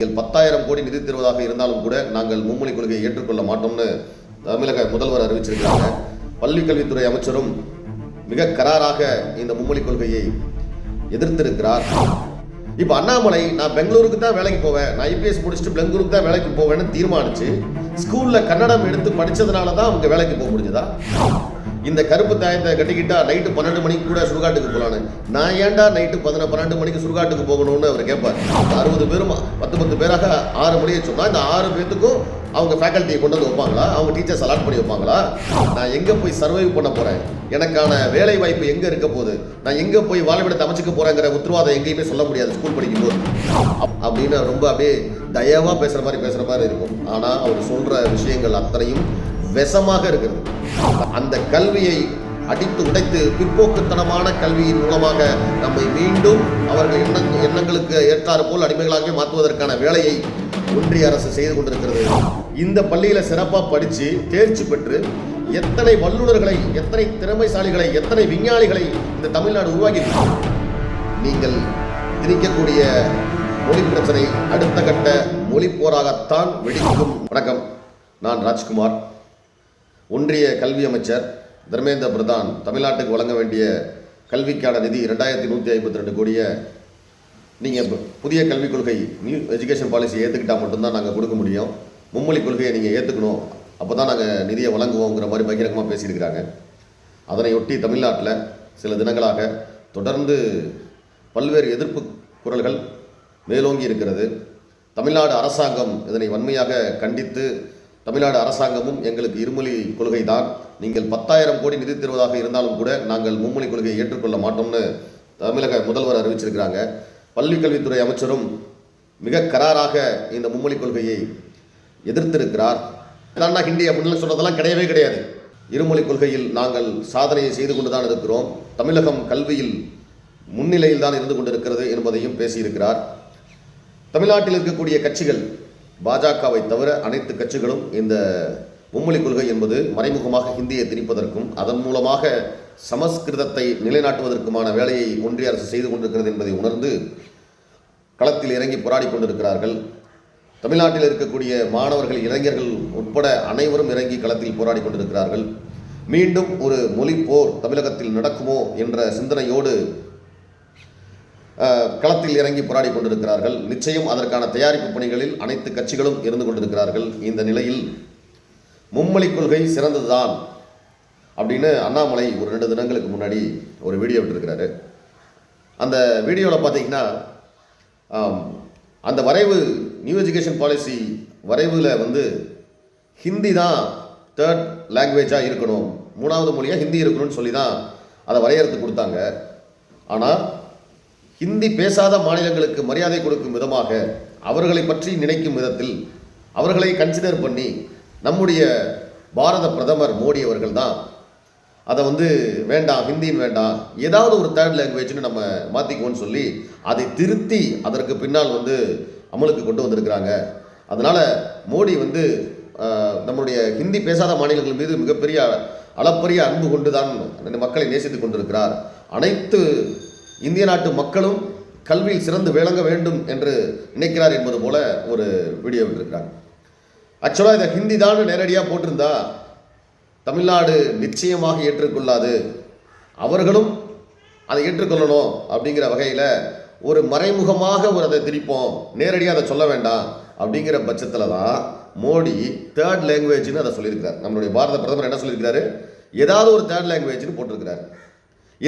நீங்கள் பத்தாயிரம் கோடி நிதி தருவதாக இருந்தாலும் கூட நாங்கள் மும்மொழி கொள்கையை ஏற்றுக்கொள்ள மாட்டோம்னு தமிழக முதல்வர் அறிவிச்சிருக்கிறாங்க. பள்ளி கல்வித்துறை அமைச்சரும் மிக கராராக இந்த மும்மொழி கொள்கையை எதிர்த்திருக்கிறார். இப்போ அண்ணாமலை நான் பெங்களூருக்கு தான் வேலைக்கு போவேன். நான் ஐபிஎஸ் முடிச்சுட்டு பெங்களூருக்கு தான் வேலைக்கு போவேன்னு தீர்மானிச்சு ஸ்கூல்ல கன்னடம் எடுத்து படித்ததுனால தான் அவங்க வேலைக்கு போக முடிஞ்சதா? இந்த கருப்பு தாயத்தை கட்டிக்கிட்டா நைட்டு பன்னெண்டு மணிக்கு கூட சுடுகாட்டுக்கு போகலான்னு நான் ஏன்டா நைட்டு பதின பன்னெண்டு மணிக்கு சுடுகாட்டுக்கு போகணும்னு அவர் கேட்பார் அறுபது பேரும் பத்து பத்து பேராக ஆறு மணியை சொன்னால் இந்த ஆறு பேத்துக்கும் அவங்க ஃபேக்கல்ட்டியை கொண்டு வந்து வைப்பாங்களா? அவங்க டீச்சர்ஸ் அலாட் பண்ணி வைப்பாங்களா? நான் எங்கே போய் சர்வைவ் பண்ண போகிறேன் எனக்கான வேலை வாய்ப்பு எங்கே இருக்க போகுது? நான் எங்கே போய் வாழ்விடத்தை அமைச்சுக்க போகிறேங்கிற உத்தரவாதம் எங்கேயுமே சொல்ல முடியாது ஸ்கூல் படிக்கும்போது. அப்- அப்படின்னு ரொம்ப அப்படியே தயவாக பேசுகிற மாதிரி பேசுகிற மாதிரி இருக்கும். ஆனால் அவர் சொல்கிற விஷயங்கள் அத்தனையும் விஷமாக இருக்கிறது. அந்த கல்வியை அடித்து உடைத்து பிற்போக்குத்தனமான கல்வியின் மூலமாக நம்மை மீண்டும் அவர்கள் எண்ணங் எண்ணங்களுக்கு ஏற்றாறு போல் அடிமைகளாகவே மாற்றுவதற்கான வேலையை ஒன்றிய அரசு செய்து கொண்டிருக்கிறது. இந்த பள்ளியில் சிறப்பாக படித்து தேர்ச்சி பெற்று எத்தனை வல்லுநர்களை எத்தனை திறமைசாலிகளை எத்தனை விஞ்ஞானிகளை இந்த தமிழ்நாடு உருவாக்கி நீங்கள் திணிக்கக்கூடிய மொழி பிரச்சனை அடுத்த கட்ட மொழி போராகத்தான் வெடிக்கும். வணக்கம். நான் ராஜ்குமார். ஒன்றிய கல்வி அமைச்சர் தர்மேந்திர பிரதான் தமிழ்நாட்டுக்கு வழங்க வேண்டிய கல்விக்கான நிதி ரெண்டாயிரத்தி நூற்றி ஐம்பத்தி ரெண்டு கோடியை நீங்கள் புதிய கல்விக் கொள்கை நியூ எஜுகேஷன் பாலிசி ஏற்றுக்கிட்டால் மட்டும்தான் நாங்கள் கொடுக்க முடியும். மும்மொழி கொள்கையை நீங்கள் ஏற்றுக்கணும் அப்போ தான் நாங்கள் நிதியை வழங்குவோங்கிற மாதிரி பகிரங்கமாக பேசியிருக்கிறாங்க. அதனையொட்டி தமிழ்நாட்டில் சில தினங்களாக தொடர்ந்து பல்வேறு எதிர்ப்பு குரல்கள் மேலோங்கி இருக்கிறது. தமிழ்நாடு அரசாங்கம் இதனை வன்மையாக கண்டித்து தமிழ்நாடு அரசாங்கமும் எங்களுக்கு இருமொழி கொள்கை தான் நீங்கள் பத்தாயிரம் கோடி நிதி தருவதாக இருந்தாலும் கூட நாங்கள் மும்மொழி கொள்கையை ஏற்றுக்கொள்ள மாட்டோம்னு தமிழக முதல்வர் அறிவிச்சிருக்கிறாங்க. பள்ளிக்கல்வித்துறை அமைச்சரும் மிக கராராக இந்த மும்மொழி கொள்கையை எதிர்த்திருக்கிறார். அண்ணா ஹிந்தி அப்படின்னு சொன்னதெல்லாம் கிடையவே கிடையாது. இருமொழி கொள்கையில் நாங்கள் சாதனையை செய்து கொண்டு தான் இருக்கிறோம். தமிழகம் கல்வியில் முன்னிலையில் தான் இருந்து கொண்டிருக்கிறது என்பதையும் பேசியிருக்கிறார். தமிழ்நாட்டில் இருக்கக்கூடிய கட்சிகள் பாஜகவை தவிர அனைத்து கட்சிகளும் இந்த மும்மொழி கொள்கை என்பது மறைமுகமாக ஹிந்தியை திணிப்பதற்கும் அதன் மூலமாக சமஸ்கிருதத்தை நிலைநாட்டுவதற்குமான வேலையை ஒன்றிய அரசு செய்து கொண்டிருக்கிறது என்பதை உணர்ந்து களத்தில் இறங்கி போராடி கொண்டிருக்கிறார்கள். தமிழ்நாட்டில் இருக்கக்கூடிய மாணவர்கள் இளைஞர்கள் உட்பட அனைவரும் இறங்கி களத்தில் போராடி கொண்டிருக்கிறார்கள். மீண்டும் ஒரு மொழி போர் தமிழகத்தில் நடக்குமோ என்ற சிந்தனையோடு களத்தில் இறங்கி போராடி கொண்டிருக்கிறார்கள். நிச்சயம் அதற்கான தயாரிப்பு பணிகளில் அனைத்து கட்சிகளும் இருந்து கொண்டிருக்கிறார்கள். இந்த நிலையில் மும்மொழி கொள்கை சிறந்ததுதான் அப்படின்னு அண்ணாமலை ஒரு ரெண்டு தினங்களுக்கு முன்னாடி ஒரு வீடியோ விட்டுருக்கிறாரு. அந்த வீடியோவில் பார்த்தீங்கன்னா அந்த வரைவு நியூ எஜுகேஷன் பாலிசி வரைவில் வந்து ஹிந்தி தான் தேர்ட் லாங்குவேஜாக இருக்கணும். மூணாவது மொழியாக ஹிந்தி இருக்கணும்னு சொல்லி தான் அதை வரையறுத்து கொடுத்தாங்க. ஆனால் ஹிந்தி பேசாத மாநிலங்களுக்கு மரியாதை கொடுக்கும் விதமாக அவர்களை பற்றி நினைக்கும் விதத்தில் அவர்களை கன்சிடர் பண்ணி நம்முடைய பாரத பிரதமர் மோடி அவர்கள் தான். அதை வந்து வேண்டாம் ஹிந்தின்னு வேண்டாம் ஏதாவது ஒரு தேர்ட் லாங்குவேஜ்னு நம்ம மாற்றிக்குவோன்னு சொல்லி அதை திருத்தி அதற்கு பின்னால் வந்து அமலுக்கு கொண்டு வந்திருக்கிறாங்க. அதனால் மோடி வந்து நம்முடைய ஹிந்தி பேசாத மாநிலங்கள் மீது மிகப்பெரிய அளப்பரிய அன்பு கொண்டு தான் மக்களை நேசித்து கொண்டிருக்கிறார். அனைத்து இந்திய நாட்டு மக்களும் கல்வியில் சிறந்து விளங்க வேண்டும் என்று நினைக்கிறார் என்பது போல ஒரு வீடியோ விட்டிருக்கிறார். ஆக்சுவலாக இதை ஹிந்தி தான் நேரடியாக போட்டிருந்தா தமிழ்நாடு நிச்சயமாக ஏற்றுக்கொள்ளாது. அவர்களும் அதை ஏற்றுக்கொள்ளணும் அப்படிங்கிற வகையில் ஒரு மறைமுகமாக ஒரு அதை திரிப்போம் நேரடியாக அதை சொல்ல வேண்டாம் அப்படிங்கிற பட்சத்தில் தான் மோடி தேர்ட் லாங்குவேஜ்னு அதை சொல்லியிருக்கிறார். நம்மளுடைய பாரத பிரதமர் என்ன சொல்லியிருக்கிறாரு? ஏதாவது ஒரு தேர்ட் லாங்குவேஜ்னு போட்டிருக்கிறார்.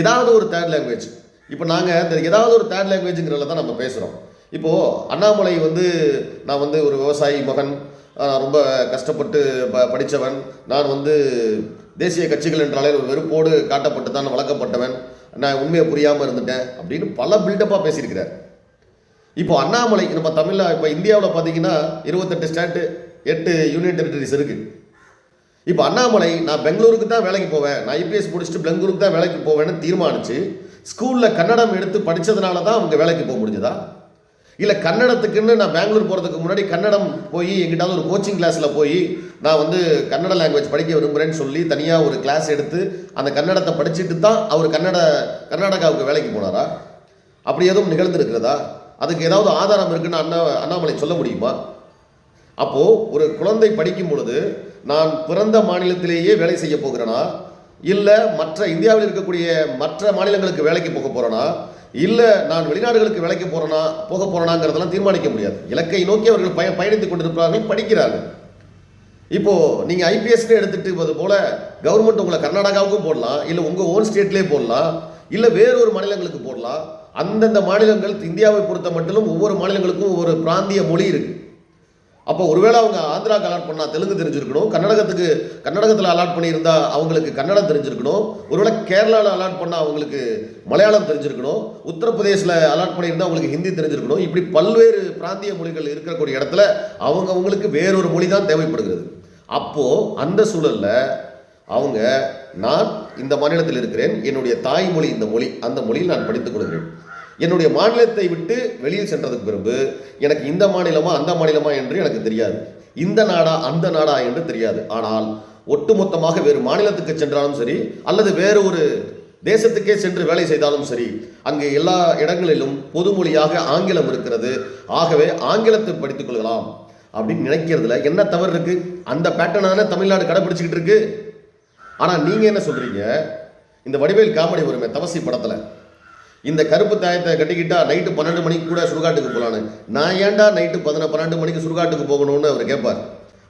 ஏதாவது ஒரு தேர்ட் லாங்குவேஜ் இப்போ நாங்கள் இந்த ஏதாவது ஒரு தேர்ட் லாங்குவேஜுங்கிறத தான் நம்ம பேசுகிறோம் இப்போது அண்ணாமலை வந்து நான் வந்து ஒரு விவசாயி மகன். ரொம்ப கஷ்டப்பட்டு ப படித்தவன் நான் வந்து தேசிய கட்சிகள் என்றாலே ஒரு வெறுப்போடு காட்டப்பட்டு தான் வளர்க்கப்பட்டவன். நான் உண்மையை புரியாமல் இருந்துட்டேன் அப்படின்னு பல பில்டப்பாக பேசியிருக்கிறார். இப்போ அண்ணாமலை நம்ம தமிழில் இப்போ இந்தியாவில் பார்த்தீங்கன்னா இருபத்தெட்டு ஸ்டேட்டு எட்டு யூனியன் டெரிட்டரிஸ் இருக்குது இப்போ அண்ணாமலை நான் பெங்களூருக்கு தான் வேலைக்கு போவேன். நான் ஐபிஎஸ் முடிச்சுட்டு பெங்களூருக்கு தான் வேலைக்கு போவேன்னு தீர்மானிச்சு. ஸ்கூலில் கன்னடம் எடுத்து படித்ததுனால தான் அவங்க வேலைக்கு போக முடிஞ்சதா? இல்லை கன்னடத்துக்குன்னு நான் பெங்களூர் போகிறதுக்கு முன்னாடி கன்னடம் போய் எங்கிட்டாவது ஒரு கோச்சிங் கிளாஸில் போய் நான் வந்து கன்னட லாங்குவேஜ் படிக்க விரும்புகிறேன்னு சொல்லி தனியாக ஒரு கிளாஸ் எடுத்து அந்த கன்னடத்தை படிச்சுட்டு தான் அவர் கன்னட கர்நாடகாவுக்கு வேலைக்கு போனாரா? அப்படி எதுவும் நிகழ்ந்துருக்கிறதா? அதுக்கு ஏதாவது ஆதாரம் இருக்குன்னு அண்ணா அண்ணாமலை சொல்ல முடியுமா? அப்போது ஒரு குழந்தை படிக்கும் பொழுது நான் பிறந்த மாநிலத்திலேயே வேலை செய்ய போகிறேனா? இல்லை மற்ற இந்தியாவில் இருக்கக்கூடிய மற்ற மாநிலங்களுக்கு வேலைக்கு போக போகிறோன்னா இல்லை நான் வெளிநாடுகளுக்கு வேலைக்கு போறேனா போக போகிறேனாங்கிறதெல்லாம் தீர்மானிக்க முடியாது. இலக்கை நோக்கி அவர்கள் பய பயணித்துக் கொண்டிருப்பார்கள் படிக்கிறார்கள். இப்போது நீங்கள் ஐபிஎஸ்னு எடுத்துகிட்டு போல கவர்மெண்ட் உங்களை கர்நாடகாவுக்கும் போடலாம் இல்லை உங்கள் ஓன் ஸ்டேட்லேயே போடலாம் இல்லை வேறொரு மாநிலங்களுக்கு போடலாம். அந்தந்த மாநிலங்கள் இந்தியாவை பொறுத்த மட்டிலும் ஒவ்வொரு மாநிலங்களுக்கும் ஒவ்வொரு பிராந்திய மொழி இருக்குது அப்போ ஒருவேளை அவங்க ஆந்திராவுக்கு அலாட் பண்ணால் தெலுங்கு தெரிஞ்சிருக்கணும் கர்நாடகத்துக்கு கர்நாடகத்தில் அலாட் பண்ணியிருந்தா அவங்களுக்கு கன்னடம் தெரிஞ்சிருக்கணும் ஒருவேளை கேரளாவில் அலாட் பண்ணால் அவங்களுக்கு மலையாளம் தெரிஞ்சிருக்கணும் உத்தரப்பிரதேசில் அலாட் பண்ணியிருந்தால் அவங்களுக்கு ஹிந்தி தெரிஞ்சிருக்கணும் இப்படி பல்வேறு பிராந்திய மொழிகள் இருக்கக்கூடிய இடத்துல அவங்க அவங்களுக்கு வேறொரு மொழி தான் தேவைப்படுகிறது. அப்போ அந்த சூழல்ல அவங்க நான் இந்த மாநிலத்தில் இருக்கிறேன் என்னுடைய தாய்மொழி இந்த மொழி அந்த மொழியில் நான் படித்துக் கொள்கிறேன். என்னுடைய மாநிலத்தை விட்டு வெளியில் சென்றதுக்கு பிறகு எனக்கு இந்த மாநிலமா அந்த மாநிலமா என்று எனக்கு தெரியாது. இந்த நாடா அந்த நாடா என்று தெரியாது. ஆனால் ஒட்டுமொத்தமாக வேறு மாநிலத்துக்கு சென்றாலும் சரி அல்லது வேறு ஒரு தேசத்துக்கே சென்று வேலை செய்தாலும் சரி அங்கே எல்லா இடங்களிலும் பொதுமொழியாக ஆங்கிலம் இருக்கிறது. ஆகவே ஆங்கிலத்தை படித்துக் கொள்ளலாம் அப்படின்னு நினைக்கிறதுல என்ன தவறு இருக்கு? அந்த பேட்டர்னான தமிழ்நாடு கடைபிடிச்சிக்கிட்டு இருக்கு? ஆனால் நீங்கள் என்ன சொல்கிறீங்க இந்த வடிவேல் காமெடி வருமே தவசி படத்தில் இந்த கருப்பு தாயத்தை கட்டிக்கிட்டா நைட்டு பன்னெண்டு மணிக்கு கூட சுடுகாட்டுக்கு போகலான்னு நான் ஏன்டா நைட்டு பதின பன்னெண்டு மணிக்கு சுடுகாட்டுக்கு போகணும்னு அவர் கேட்பார்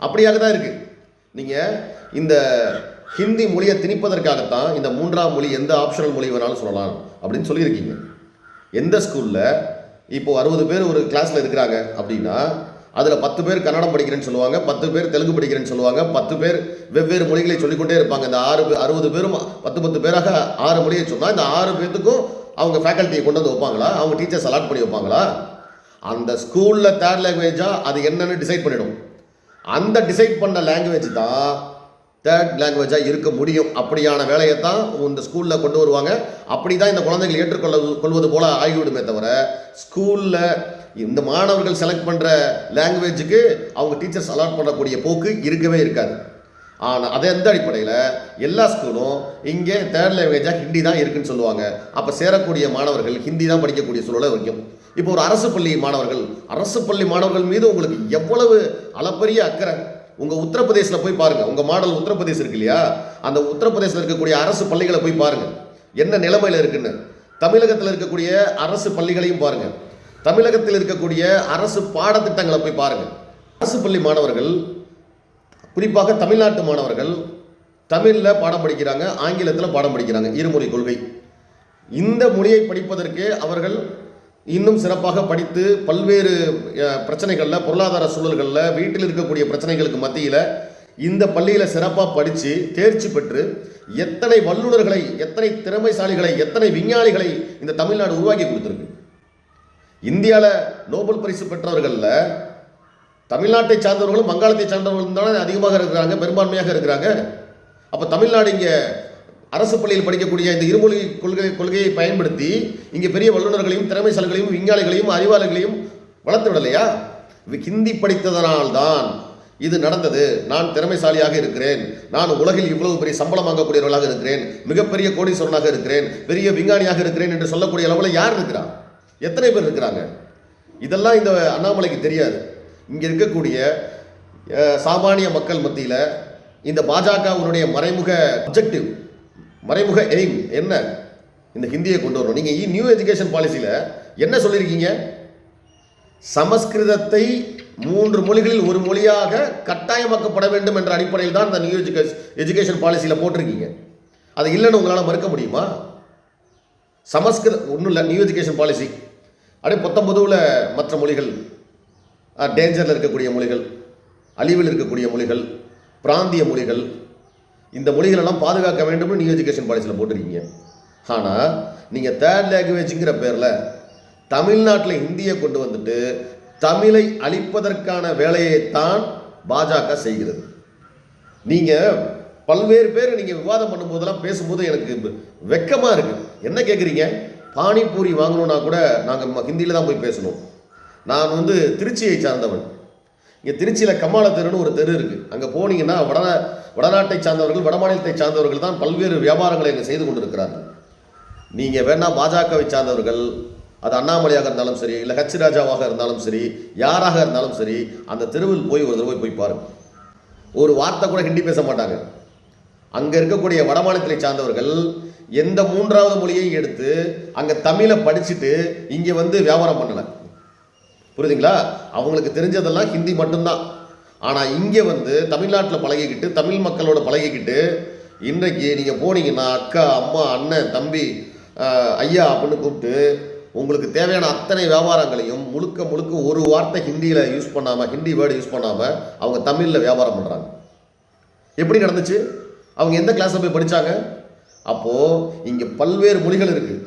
அப்படியாக தான் இருக்கு. நீங்க இந்த ஹிந்தி மொழியை திணிப்பதற்காகத்தான் இந்த மூன்றாம் மொழி எந்த ஆப்ஷனல் மொழி வேணாலும் சொல்லலாம் அப்படின்னு சொல்லியிருக்கீங்க. எந்த ஸ்கூலில் இப்போ அறுபது பேர் ஒரு கிளாஸில் இருக்கிறாங்க அப்படின்னா அதில் பத்து பேர் கன்னடம் படிக்கிறேன்னு சொல்லுவாங்க பத்து பேர் தெலுங்கு படிக்கிறேன்னு சொல்லுவாங்க பத்து பேர் வெவ்வேறு மொழிகளை சொல்லிக்கொண்டே இருப்பாங்க. இந்த ஆறு அறுபது பேரும் பத்து பத்து பேராக ஆறு மொழியை சொன்னால் இந்த ஆறு பேர்த்துக்கும் அவங்க ஃபேக்கல்ட்டியை கொண்டு வந்து வைப்பாங்களா? அவங்க டீச்சர்ஸ் அலாட் பண்ணி வைப்பாங்களா? அந்த ஸ்கூலில் தேர்ட் லாங்குவேஜாக அது என்னென்னு டிசைட் பண்ணிடும். அந்த டிசைட் பண்ண லாங்குவேஜ் தான் தேர்ட் லாங்குவேஜாக இருக்க முடியும். அப்படியான வேலையை தான் இந்த ஸ்கூலில் கொண்டு வருவாங்க. அப்படி தான் இந்த குழந்தைகள் ஏற்றுக்கொள்ள கொள்வது போல ஆகிவிடுமே தவிர ஸ்கூலில் இந்த மாணவர்கள் செலக்ட் பண்ணுற லாங்குவேஜுக்கு அவங்க டீச்சர்ஸ் அலாட் பண்ணக்கூடிய போக்கு இருக்கவே இருக்காது. ஆனால் அது எந்த அடிப்படையில்? எல்லா ஸ்கூலும் இங்கே தேர்ட் லாங்குவேஜாக ஹிந்தி தான் இருக்குன்னு சொல்லுவாங்க. அப்போ சேரக்கூடிய மாணவர்கள் ஹிந்தி தான் படிக்கக்கூடிய சூழலை வைக்கும் இப்போ ஒரு அரசு பள்ளி மாணவர்கள் அரசு பள்ளி மாணவர்கள் மீது உங்களுக்கு எவ்வளவு அளப்பரிய அக்கறை? உங்கள் உத்தரப்பிரதேசில் போய் பாருங்கள் உங்கள் மாடல் உத்தரப்பிரதேசம் இருக்கு இல்லையா? அந்த உத்தரப்பிரதேசத்தில் இருக்கக்கூடிய அரசு பள்ளிகளை போய் பாருங்கள் என்ன நிலைமையில் இருக்குன்னு? தமிழகத்தில் இருக்கக்கூடிய அரசு பள்ளிகளையும் பாருங்கள் தமிழகத்தில் இருக்கக்கூடிய அரசு பாடத்திட்டங்களை போய் பாருங்கள் அரசு பள்ளி மாணவர்கள் குறிப்பாக தமிழ்நாட்டு மாணவர்கள் தமிழில் பாடம் படிக்கிறாங்க ஆங்கிலத்தில் பாடம் படிக்கிறாங்க இருமொழி கொள்கை. இந்த மொழியை படிப்பதற்கே அவர்கள் இன்னும் சிறப்பாக படித்து பல்வேறு பிரச்சனைகளில் பொருளாதார சூழல்களில் வீட்டில் இருக்கக்கூடிய பிரச்சனைகளுக்கு மத்தியில் இந்த பள்ளியில் சிறப்பாக படித்து தேர்ச்சி பெற்று எத்தனை வல்லுநர்களை எத்தனை திறமைசாலிகளை எத்தனை விஞ்ஞானிகளை இந்த தமிழ்நாடு உருவாக்கி கொடுத்துருக்கு. இந்தியாவில் நோபல் பரிசு பெற்றவர்களில் தமிழ்நாட்டை சார்ந்தவர்களும் வங்காளத்தை சார்ந்தவர்களும் தானே அதிகமாக இருக்கிறாங்க பெரும்பான்மையாக இருக்கிறாங்க. அப்போ தமிழ்நாடு இங்கே அரசு பள்ளியில் படிக்கக்கூடிய இந்த இருமொழி கொள்கை கொள்கையை பயன்படுத்தி இங்கே பெரிய வல்லுநர்களையும் திறமைசாலிகளையும் விஞ்ஞானிகளையும் அறிவாளிகளையும் வளர்த்து விடலையா? ஹிந்தி படித்ததனால்தான் இது நடந்தது. நான் திறமைசாலியாக இருக்கிறேன். நான் உலகில் இவ்வளவு பெரிய சம்பளம் வாங்கக்கூடியவர்களாக இருக்கிறேன். மிகப்பெரிய கோடீஸ்வரனாக இருக்கிறேன். பெரிய விஞ்ஞானியாக இருக்கிறேன் என்று சொல்லக்கூடிய அளவில் யார் இருக்கிறார் எத்தனை பேர் இருக்கிறாங்க? இதெல்லாம் இந்த அண்ணாமலைக்கு தெரியாது. இங்கே இருக்கக்கூடிய சாமானிய மக்கள் மத்தியில் இந்த பாஜகவுடைய மறைமுக அப்ஜெக்டிவ் மறைமுக எய்ம் என்ன? இந்த ஹிந்தியை கொண்டு வரணும். நீங்கள் நியூ எஜுகேஷன் பாலிசியில் என்ன சொல்லியிருக்கீங்க சமஸ்கிருதத்தை மூன்று மொழிகளில் ஒரு மொழியாக கட்டாயமாக்கப்பட வேண்டும் என்ற அடிப்படையில் தான் இந்த நியூ எஜுகேஷன் எஜுகேஷன் பாலிசியில் போட்டிருக்கீங்க. அது இல்லைன்னு உங்களால் மறுக்க முடியுமா? சமஸ்கிருத ஒன்றும் இல்லை நியூ எஜுகேஷன் பாலிசி அப்படியே பத்தொன்பதுல மற்ற மொழிகள் டேஞ்சரில் இருக்கக்கூடிய மொழிகள் அழிவில் இருக்கக்கூடிய மொழிகள் பிராந்திய மொழிகள் இந்த மொழிகளெல்லாம் பாதுகாக்க வேண்டும்னு நியூ எஜுகேஷன் பாலிசியில் போட்டிருக்கீங்க. ஆனால் நீங்கள் தேர்ட் லாங்குவேஜுங்கிற பேரில் தமிழ்நாட்டில் ஹிந்தியை கொண்டு வந்துட்டு தமிழை அழிப்பதற்கான வேலையைத்தான் பாஜக செய்கிறது. நீங்கள் பல்வேறு பேர் நீங்கள் விவாதம் பண்ணும்போதெல்லாம் பேசும்போது எனக்கு வெக்கமாக இருக்குது என்ன கேட்குறீங்க பானிபூரி வாங்கணுன்னா கூட நாங்கள் ஹிந்தியில் தான் போய் பேசணும். நான் வந்து திருச்சியை சார்ந்தவன். இங்கே திருச்சியில் கம்மாள தெருன்னு ஒரு தெரு இருக்குது அங்கே போனீங்கன்னா வட வடநாட்டை சார்ந்தவர்கள் வடமாநிலத்தை சார்ந்தவர்கள் தான் பல்வேறு வியாபாரங்களை இங்கே செய்து கொண்டிருக்கிறார்கள். நீங்கள் வேணால் பாஜகவை சார்ந்தவர்கள் அது அண்ணாமலையாக இருந்தாலும் சரி இல்லை ஹச் ராஜாவாக இருந்தாலும் சரி யாராக இருந்தாலும் சரி அந்த தெருவில் போய் ஒரு தடவை போய் பாருங்கள் ஒரு வார்த்தை கூட ஹிந்தி பேச மாட்டாங்க. அங்கே இருக்கக்கூடிய வடமாநிலத்தை சார்ந்தவர்கள் எந்த மூன்றாவது மொழியையும் எடுத்து அங்கே தமிழை படிச்சுட்டு இங்கே வந்து வியாபாரம் பண்ணலை. புரியுதுங்களா? அவங்களுக்கு தெரிஞ்சதெல்லாம் ஹிந்தி மட்டும்தான். ஆனால் இங்கே வந்து தமிழ்நாட்டில் பழகிக்கிட்டு தமிழ் மக்களோட பழகிக்கிட்டு இன்றைக்கு நீங்கள் போனீங்கன்னா அக்கா அம்மா அண்ணன் தம்பி ஐயா அப்படின்னு கூப்பிட்டு உங்களுக்கு தேவையான அத்தனை வியாபாரங்களையும் முழுக்க முழுக்க ஒரு வார்த்தை ஹிந்தியில் யூஸ் பண்ணாமல் ஹிந்தி வேர்டு யூஸ் பண்ணாமல் அவங்க தமிழில் வியாபாரம் பண்ணுறாங்க எப்படி நடந்துச்சு? அவங்க எந்த கிளாஸில் போய் படித்தாங்க அப்போது இங்கே பல்வேறு மொழிகள் இருக்குது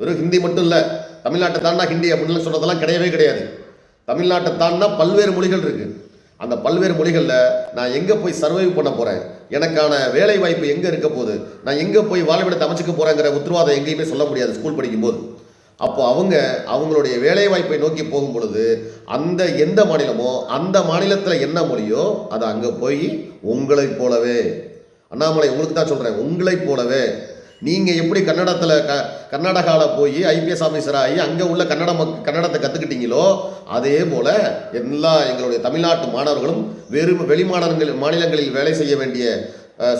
வெறும் ஹிந்தி மட்டும் இல்லை. தமிழ்நாட்டை தாண்டா ஹிந்தி அப்படின்னு சொன்னதெல்லாம் கிடையவே கிடையாது. தமிழ்நாட்டை தாண்டா பல்வேறு மொழிகள் இருக்குது அந்த பல்வேறு மொழிகளில் நான் எங்கே போய் சர்வைவ் பண்ண போகிறேன் எனக்கான வேலை வாய்ப்பு எங்கே இருக்க போகுது? நான் எங்கே போய் வாழ்விடத்தை அமைச்சுக்க போகிறேங்கிற உத்தரவாதம் எங்கேயுமே சொல்ல முடியாது ஸ்கூல் படிக்கும்போது. அப்போ அவங்க அவங்களுடைய வேலை வாய்ப்பை நோக்கி போகும் பொழுது அந்த எந்த மாநிலமோ அந்த மாநிலத்தில் என்ன மொழியோ அதை அங்கே போய் உங்களைப் போலவே. அண்ணாமலை உங்களுக்கு தான் சொல்கிறேன் உங்களைப் போலவே. நீங்கள் எப்படி கன்னடத்தில் க கர்நாடகாவில் போய் ஐபிஎஸ் ஆஃபீஸர் ஆகி அங்கே உள்ள கன்னட மக் கன்னடத்தை கற்றுக்கிட்டீங்களோ அதே போல் எல்லா எங்களுடைய தமிழ்நாட்டு மாணவர்களும் வெறும் வெளி மாநிலங்கள் மாநிலங்களில் வேலை செய்ய வேண்டிய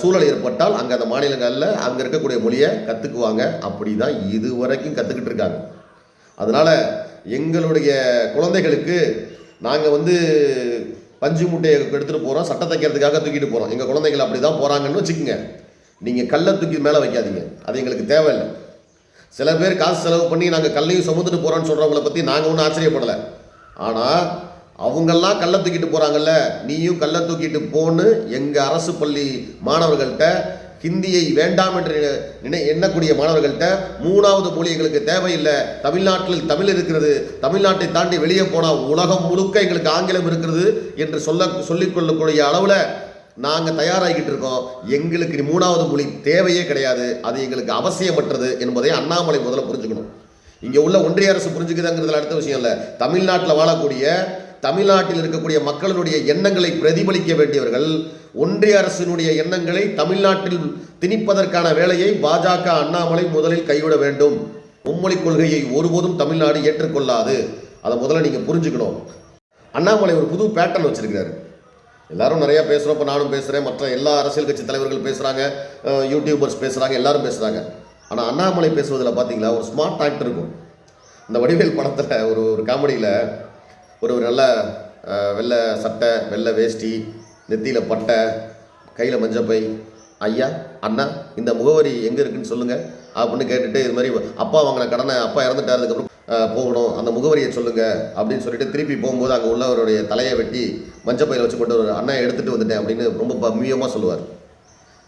சூழல் ஏற்பட்டால் அங்கே அந்த மாநிலங்களில் அங்கே இருக்கக்கூடிய மொழியை கற்றுக்குவாங்க அப்படி தான் இது வரைக்கும் கற்றுக்கிட்டு இருக்காங்க. அதனால் எங்களுடைய குழந்தைகளுக்கு நாங்கள் வந்து பஞ்சு மூட்டையை எடுத்துகிட்டு போகிறோம் சட்டை தைக்கிறதுக்காக தூக்கிட்டு போகிறோம் எங்கள் குழந்தைகள் அப்படி தான் போகிறாங்கன்னு வச்சுக்கோங்க. நீங்கள் கல்லை தூக்கி மேலே வைக்காதீங்க. அது எங்களுக்கு தேவையில்லை. சில பேர் காசு செலவு பண்ணி நாங்கள் கல்லையும் சுமந்துட்டு போகிறோன்னு சொல்கிறவங்கள பற்றி நாங்கள் ஒன்றும் ஆச்சரியப்படலை. ஆனால் அவங்கெல்லாம் கல்லை தூக்கிட்டு போகிறாங்கல்ல நீயும் கல்லை தூக்கிட்டு போன்னு எங்கள் அரசு பள்ளி மாணவர்கள்ட்ட ஹிந்தியை வேண்டாம் என்று நினை எண்ணக்கூடிய மாணவர்கள்ட்ட மூணாவது மொழி எங்களுக்கு தேவையில்லை. தமிழ்நாட்டில் தமிழ் இருக்கிறது. தமிழ்நாட்டை தாண்டி வெளியே போனால் உலகம் முழுக்க எங்களுக்கு ஆங்கிலம் இருக்கிறது என்று சொல்ல சொல்லிக்கொள்ளக்கூடிய அளவில் நாங்கள் தயாராகிக்கிட்டு இருக்கோம். எங்களுக்கு மூணாவது மொழி தேவையே கிடையாது. அது எங்களுக்கு அவசியமற்றது என்பதை அண்ணாமலை முதல்ல புரிஞ்சுக்கணும். இங்கே உள்ள ஒன்றிய அரசு புரிஞ்சுக்குதுங்கிறதுல அடுத்த விஷயம் இல்லை. தமிழ்நாட்டில் வாழக்கூடிய தமிழ்நாட்டில் இருக்கக்கூடிய மக்களுடைய எண்ணங்களை பிரதிபலிக்க வேண்டியவர்கள் ஒன்றிய அரசினுடைய எண்ணங்களை தமிழ்நாட்டில் திணிப்பதற்கான வேலையை பாஜக அண்ணாமலை முதலில் கைவிட வேண்டும். மும்மொழி கொள்கையை ஒருபோதும் தமிழ்நாடு ஏற்றுக்கொள்ளாது. அதை முதல்ல நீங்கள் புரிஞ்சுக்கணும். அண்ணாமலை ஒரு புது பேட்டர்ன் வச்சிருக்கிறாரு. எல்லாரும் நிறைய பேசுகிறோம் இப்போ நானும் பேசுகிறேன் மற்ற எல்லா அரசியல் கட்சி தலைவர்கள் பேசுகிறாங்க யூடியூபர்ஸ் பேசுகிறாங்க எல்லாரும் பேசுகிறாங்க ஆனால் அண்ணாமலை பேசுவதில் பார்த்தீங்களா ஒரு ஸ்மார்ட் ஆக்ட் இருக்கும். இந்த வடிவேல் படத்தில் ஒரு ஒரு காமெடியில் ஒரு ஒரு நல்ல வெள்ளை சட்டை வெள்ளை வேஷ்டி நெத்தியில் பட்டை கையில் மஞ்சப்பை. ஐயா அண்ணா இந்த முகவரி எங்கே இருக்குன்னு சொல்லுங்கள் அப்படின்னு கேட்டுட்டு இது மாதிரி அப்பா வாங்கின கடனை அப்பா இறந்துட்டார் அதுக்கப்புறம் போகணும். அந்த முகவரியை சொல்லுங்கள் அப்படின்னு சொல்லிட்டு திருப்பி போகும்போது அங்கே உள்ளவருடைய தலையை வெட்டி மஞ்சப்பையில் வச்சு கொண்டு ஒரு அண்ணா எடுத்துகிட்டு வந்துட்டேன் அப்படின்னு ரொம்ப பம்மியமாக சொல்லுவார்.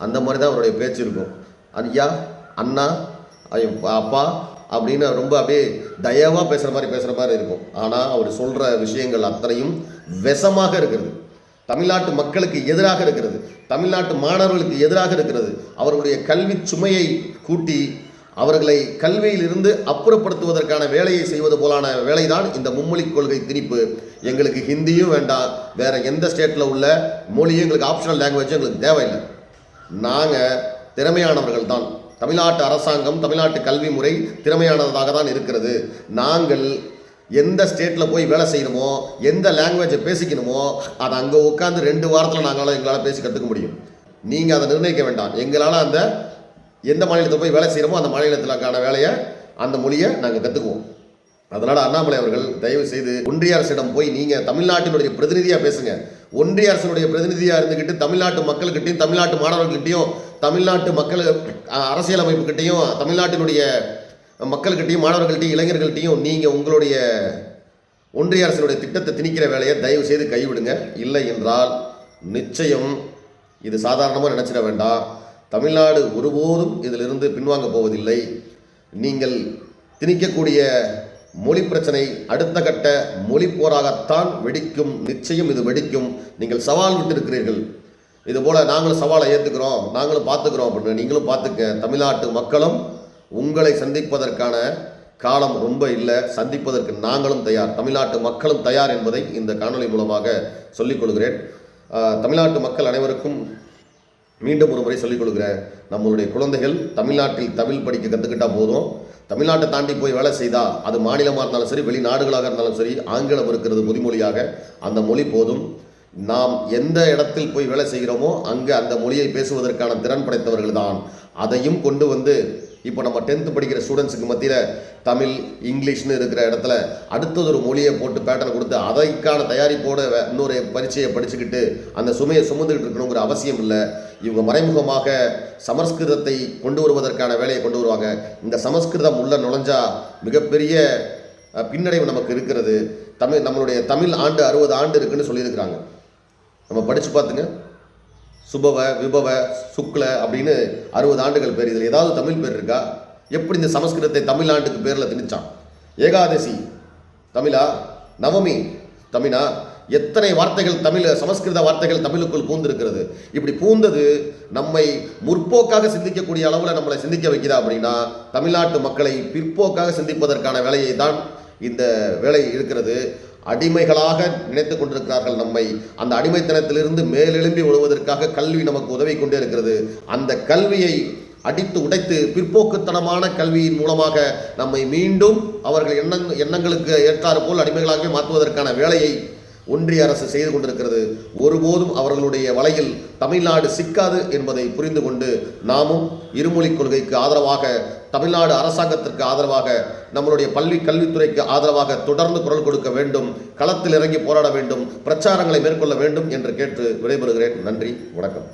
அந்த மாதிரி தான் அவருடைய பேச்சு இருக்கும். ஐயா அண்ணா ஐயோ, அப்பா அப்படின்னு ரொம்ப அப்படியே தயவாக பேசுகிற மாதிரி பேசுகிற மாதிரி இருக்கும். ஆனால் அவர் சொல்கிற விஷயங்கள் அத்தனையும் விஷமாக இருக்கிறது. தமிழ்நாட்டு மக்களுக்கு எதிராக இருக்கிறது. தமிழ்நாட்டு மாணவர்களுக்கு எதிராக இருக்கிறது. அவர்களுடைய கல்வி சுமையை கூட்டி அவர்களை கல்வியிலிருந்து அப்புறப்படுத்துவதற்கான வேலையை செய்வது போலான வேலைதான் இந்த மும்மொழி கொள்கை திணிப்பு. எங்களுக்கு ஹிந்தியும் வேண்டாம். வேறு எந்த ஸ்டேட்டில் உள்ள மொழியும் எங்களுக்கு ஆப்ஷனல் லாங்குவேஜும் எங்களுக்கு தேவையில்லை. நாங்கள் திறமையானவர்கள் தான் தமிழ்நாட்டு அரசாங்கம் தமிழ்நாட்டு கல்வி முறை திறமையானதாக தான் இருக்கிறது. நாங்கள் எந்த ஸ்டேட்டில் போய் வேலை செய்யணுமோ எந்த லாங்குவேஜை பேசிக்கணுமோ அதை அங்கே உட்காந்து ரெண்டு வாரத்தில் நாங்களால் எங்களால் பேசி கற்றுக்க முடியும். நீங்கள் அதை நிர்ணயிக்க வேண்டாம். எங்களால் அந்த எந்த மாநிலத்தில் போய் வேலை செய்கிறோமோ அந்த மாநிலத்திலக்கான வேலையை அந்த மொழியை நாங்கள் கற்றுக்குவோம் அதனால் அண்ணாமலை அவர்கள் தயவு செய்து ஒன்றிய அரசிடம் போய் நீங்கள் தமிழ்நாட்டினுடைய பிரதிநிதியாக பேசுங்க. ஒன்றிய அரசினுடைய பிரதிநிதியாக இருந்துக்கிட்டு தமிழ்நாட்டு மக்கள்கிட்டையும் தமிழ்நாட்டு மாணவர்கள்கிட்டையும் தமிழ்நாட்டு மக்கள் அரசியலமைப்புக்கிட்டையும் தமிழ்நாட்டினுடைய மக்கள்கிட்டையும் மாணவர்கள்ட்டையும் இளைஞர்கள்ட்டையும் நீங்கள் உங்களுடைய ஒன்றிய அரசினுடைய திட்டத்தை திணிக்கிற வேலையை தயவு செய்து கைவிடுங்க. இல்லை என்றால் நிச்சயம் இது சாதாரணமாக நினச்சிட வேண்டாம். தமிழ்நாடு ஒருபோதும் இதிலிருந்து பின்வாங்க போவதில்லை. நீங்கள் திணிக்கக்கூடிய மொழி பிரச்சனை அடுத்த கட்ட மொழி போராகத்தான் வெடிக்கும் நிச்சயம் இது வெடிக்கும். நீங்கள் சவால் விட்டிருக்கிறீர்கள். இதுபோல் நாங்களும் சவாலை ஏற்றுக்கிறோம் நாங்களும் பார்த்துக்கிறோம் அப்படின்னு நீங்களும் பார்த்துக்க. தமிழ்நாட்டு மக்களும் உங்களை சந்திப்பதற்கான காலம் ரொம்ப இல்லை சந்திப்பதற்கு நாங்களும் தயார். தமிழ்நாட்டு மக்களும் தயார் என்பதை இந்த காணொளி மூலமாக சொல்லிக் கொள்கிறேன். தமிழ்நாட்டு மக்கள் அனைவருக்கும் மீண்டும் ஒரு முறை சொல்லிக் கொடுக்குறேன் நம்மளுடைய குழந்தைகள் தமிழ்நாட்டில் தமிழ் படிக்க கற்றுக்கிட்டால் போதும். தமிழ்நாட்டை தாண்டி போய் வேலை செய்தால் அது மாநிலமாக இருந்தாலும் சரி வெளிநாடுகளாக இருந்தாலும் சரி ஆங்கிலம் இருக்கிறது பொதுமொழியாக அந்த மொழி போதும். நாம் எந்த இடத்தில் போய் வேலை செய்கிறோமோ அங்கே அந்த மொழியை பேசுவதற்கான திறன் படைத்தவர்கள் தான் அதையும் கொண்டு வந்து இப்போ நம்ம டென்த்து படிக்கிற ஸ்டூடெண்ட்ஸுக்கு மத்தியில் தமிழ் இங்கிலீஷ்னு இருக்கிற இடத்துல அடுத்தது ஒரு மொழியை போட்டு பேட்டர்ன் கொடுத்து அதைக்கான தயாரிப்போட இன்னொரு பரீட்சையை படிச்சுக்கிட்டு அந்த சுமையை சுமந்துக்கிட்டு இருக்கணுங்கிற அவசியம் இல்லை. இவங்க மறைமுகமாக சமஸ்கிருதத்தை கொண்டு வருவதற்கான வேலையை கொண்டு வருவாங்க. இந்த சமஸ்கிருதம் உள்ள நுழைஞ்சா மிகப்பெரிய பின்னடைவு நமக்கு இருக்கிறது. தமிழ் நம்மளுடைய தமிழ் ஆண்டு அறுபது ஆண்டு இருக்குன்னு சொல்லியிருக்கிறாங்க. நம்ம படித்து பார்த்துங்க. சுபவ விபவ சுக்ல அப்படின்னு அறுபது ஆண்டுகள் பேர் இதில். ஏதாவது தமிழ் பேர் இருக்கா? எப்படி இந்த சமஸ்கிருதத்தை தமிழ்நாட்டுக்கு பேரில் திணிச்சான்? ஏகாதசி தமிழா? நவமி தமிழா? எத்தனை வார்த்தைகள் தமிழ் சமஸ்கிருத வார்த்தைகள் தமிழுக்குள் பூந்திருக்கிறது? இப்படி பூந்தது நம்மை முற்போக்காக சிந்திக்கக்கூடிய அளவில் நம்மளை சிந்திக்க வைக்குதா அப்படின்னா தமிழ்நாட்டு மக்களை பிற்போக்காக சிந்திப்பதற்கான வேலையை தான் இந்த வேலை இருக்கிறது. அடிமைகளாக நினைத்து கொண்டிருக்கிறார்கள் நம்மை. அந்த அடிமைத்தனத்திலிருந்து மேலெழும்பி விழுவதற்காக கல்வி நமக்கு உதவி கொண்டே இருக்கிறது. அந்த கல்வியை அடித்து உடைத்து பிற்போக்குத்தனமான கல்வியின் மூலமாக நம்மை மீண்டும் அவர்கள் எண்ணங் எண்ணங்களுக்கு ஏற்றாறு போல் அடிமைகளாகவே மாற்றுவதற்கான வேலையை ஒன்றிய அரசு செய்து கொண்டிருக்கிறது. ஒருபோதும் அவர்களுடைய வலையில் தமிழ்நாடு சிக்காது என்பதை புரிந்து கொண்டு நாமும் இருமொழிக் கொள்கைக்கு ஆதரவாக தமிழ்நாடு அரசாங்கத்திற்கு ஆதரவாக நம்மளுடைய பள்ளி கல்வித்துறைக்கு ஆதரவாக தொடர்ந்து குரல் கொடுக்க வேண்டும் களத்தில் இறங்கி போராட வேண்டும் பிரச்சாரங்களை மேற்கொள்ள வேண்டும் என்று கேட்டு விடைபெறுகிறேன். நன்றி வணக்கம்.